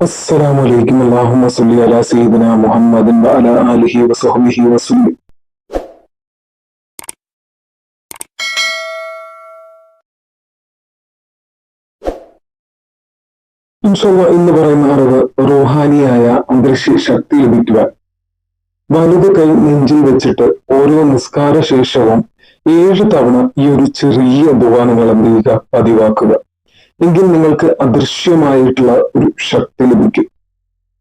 السلام عليكم اللهم صل على سيدنا محمد وعلى آله وصحبه وسلم ഇൻഷല്ല എന്ന് പറയുന്ന അറിവ് റൂഹാനിയായ അന്തരീക്ഷ ശക്തി ലഭിക്കുവാൻ വലത് കൈ നെഞ്ചിൽ വെച്ചിട്ട് ഓരോ നിസ്കാര ശേഷവും ഏഴ് തവണ ഈ ഒരു ചെറിയ ദുവാ നിങ്ങൾ എന്ത് ചെയ്യുക പതിവാക്കുക എങ്കിൽ നിങ്ങൾക്ക് അദൃശ്യമായിട്ടുള്ള ഒരു ശക്തി ലഭിക്കും.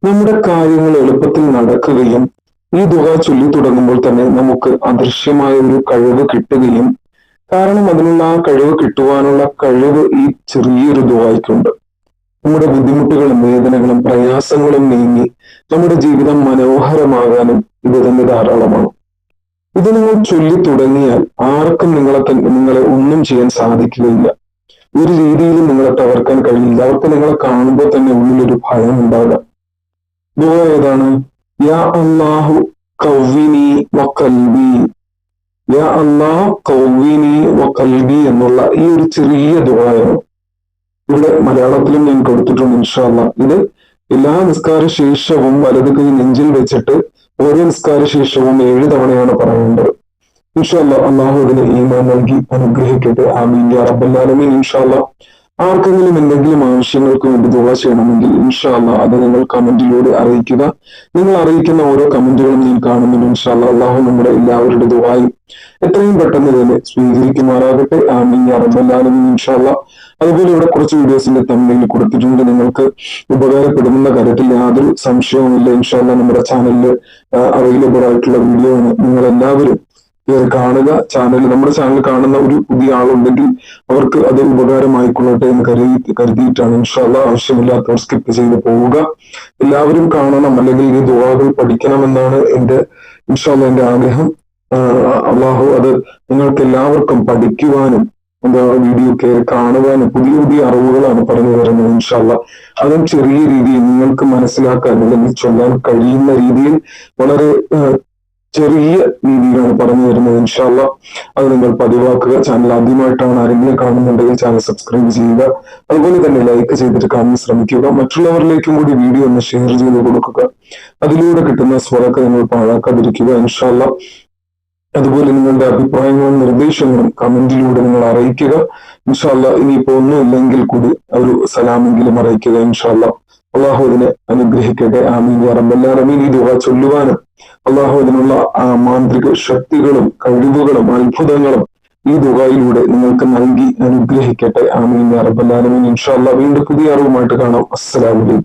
നമ്മുടെ കാര്യങ്ങൾ എളുപ്പത്തിൽ നടക്കുകയും ഈ തുക ചൊല്ലി തുടങ്ങുമ്പോൾ തന്നെ നമുക്ക് അദൃശ്യമായ ഒരു കഴിവ് കിട്ടുകയും കാരണം അതിനുള്ള ആ കഴിവ് കിട്ടുവാനുള്ള കഴിവ് ഈ ചെറിയൊരു ദുവായിക്കുണ്ട് നമ്മുടെ ബുദ്ധിമുട്ടുകളും വേദനകളും പ്രയാസങ്ങളും നീങ്ങി നമ്മുടെ ജീവിതം മനോഹരമാകാനും ഇത് തന്നെ ധാരാളമാണ്. ഇത് നിങ്ങൾ ചൊല്ലി തുടങ്ങിയാൽ ആർക്കും നിങ്ങളെ നിങ്ങളെ ഒന്നും ചെയ്യാൻ സാധിക്കുകയില്ല. ഒരു രീതിയിലും നിങ്ങളെ തകർക്കാൻ കഴിയില്ല. അവർക്ക് നിങ്ങളെ കാണുമ്പോൾ തന്നെ ഉള്ളിലൊരു ഭയം ഉണ്ടാവില്ല ദുവ ഏതാണ്? യാ അള്ളാഹു കൗവിനി വക്കൽബി യാ അള്ളാഹു കൗവിനി വക്കൽബി എന്നുള്ള ഈ ഒരു ചെറിയ ദുആയാണ് ഇവിടെ മലയാളത്തിലും ഞാൻ കൊടുത്തിട്ടുണ്ട് ഇൻഷാല്ല ഇത് എല്ലാ നിസ്കാര ശേഷവും വലത് കൈ നെഞ്ചിൽ വെച്ചിട്ട് ഓരോ നിസ്കാര ശേഷവും ഏഴ് തവണയാണ് പറയേണ്ടത്. ഇൻഷാല്ല അള്ളാഹു അതിന് ഈമാൻ നൽകി അനുഗ്രഹിക്കട്ടെ. ആമീൻ. യാ റബ്ബല്ലാലമീൻ ഇൻഷാല്ല ആർക്കെങ്കിലും എന്തെങ്കിലും ആവശ്യങ്ങൾക്ക് വേണ്ടി ദുവാ ചെയ്യണമെങ്കിൽ ഇൻഷാല്ല അത് നിങ്ങൾ കമന്റിലൂടെ അറിയിക്കുക. നിങ്ങൾ അറിയിക്കുന്ന ഓരോ കമന്റുകളും ഞാൻ കാണുന്നുണ്ട്. ഇൻഷാല്ല അള്ളാഹു നമ്മുടെ എല്ലാവരുടെ ദുവായും എത്രയും പെട്ടെന്ന് തന്നെ സ്വീകരിക്കുമാറാകട്ടെ. ആമീൻ. യാ റബ്ബല്ലാലമീൻ ഇൻഷാല്ല അതുപോലെ ഇവിടെ കുറച്ച് വീഡിയോസിന്റെ തമ്മിൽ കൊടുത്തിട്ടുണ്ട്. നിങ്ങൾക്ക് ഉപകാരപ്പെടുന്ന കാര്യത്തിൽ യാതൊരു സംശയവുമില്ല. ഇൻഷാല്ല നമ്മുടെ ചാനലിൽ അവൈലബിൾ ആയിട്ടുള്ള വീഡിയോ ആണ്. നിങ്ങൾ എല്ലാവരും കാണുക ചാനൽ നമ്മുടെ ചാനൽ കാണുന്ന ഒരു പുതിയ ആളുണ്ടെങ്കിൽ അവർക്ക് അത് ഉപകാരമായിക്കൊള്ളട്ടെ എന്ന് കരുതി കരുതിയിട്ടാണ് ഇൻഷാല്ല ആവശ്യമില്ലാത്തവർ സ്കിപ്പ് ചെയ്ത് പോവുക. എല്ലാവരും കാണണം അല്ലെങ്കിൽ ഈ ദുവാകൾ പഠിക്കണമെന്നാണ് എന്റെ ഇൻഷാല്ല എന്റെ ആഗ്രഹം. അള്ളാഹു അത് നിങ്ങൾക്ക് എല്ലാവർക്കും പഠിക്കുവാനും എന്താ വീഡിയോ കയറി കാണുവാനും പുതിയ പുതിയ അറിവുകളാണ് പറഞ്ഞു തരുന്നത് ഇൻഷാല്ല അതും ചെറിയ രീതിയിൽ നിങ്ങൾക്ക് മനസ്സിലാക്കാൻ അല്ലെങ്കിൽ ചൊല്ലാൻ കഴിയുന്ന രീതിയിൽ വളരെ ചെറിയ രീതിയിലാണ് പറഞ്ഞു തരുന്നത്. ഇൻഷാല്ല അത് നിങ്ങൾ പതിവാക്കുക. ചാനൽ ആദ്യമായിട്ടാണ് ആരെങ്കിലും കാണുന്നുണ്ടെങ്കിൽ ചാനൽ സബ്സ്ക്രൈബ് ചെയ്യുക. അതുപോലെ തന്നെ ലൈക്ക് ചെയ്തിട്ട് കാണാൻ ശ്രമിക്കുക. മറ്റുള്ളവരിലേക്കും കൂടി വീഡിയോ ഒന്ന് ഷെയർ ചെയ്ത് കൊടുക്കുക. അതിലൂടെ കിട്ടുന്ന സ്വറൊക്കെ നിങ്ങൾ പാഴാക്കാതിരിക്കുക. ഇൻഷാല്ല അതുപോലെ നിങ്ങളുടെ അഭിപ്രായങ്ങളും നിർദ്ദേശങ്ങളും കമന്റിലൂടെ നിങ്ങൾ അറിയിക്കുക. ഇൻഷാല്ല ഇനിയിപ്പോ ഒന്നും ഇല്ലെങ്കിൽ കൂടി ഒരു സലാമെങ്കിലും അറിയിക്കുക. ഇൻഷാല്ല അള്ളാഹു അതിനെ അനുഗ്രഹിക്കട്ടെ. ആമീൻ. റബ്ബല്ലാലമീൻ ഈ ദുവ ചൊല്ലുവാനും അള്ളാഹു അതിനുള്ള ആ മാന്ത്രിക ശക്തികളും കഴിവുകളും അത്ഭുതങ്ങളും ഈ ദുബായിലൂടെ നിങ്ങൾക്ക് നൽകി അനുഗ്രഹിക്കട്ടെ. ആമീൻ. റബ്ബല്ലാലമീൻ ഇൻഷാല്ല വീണ്ടും പുതിയ അറിവുമായിട്ട് കാണാം. അസ്സലാമലൈക്കും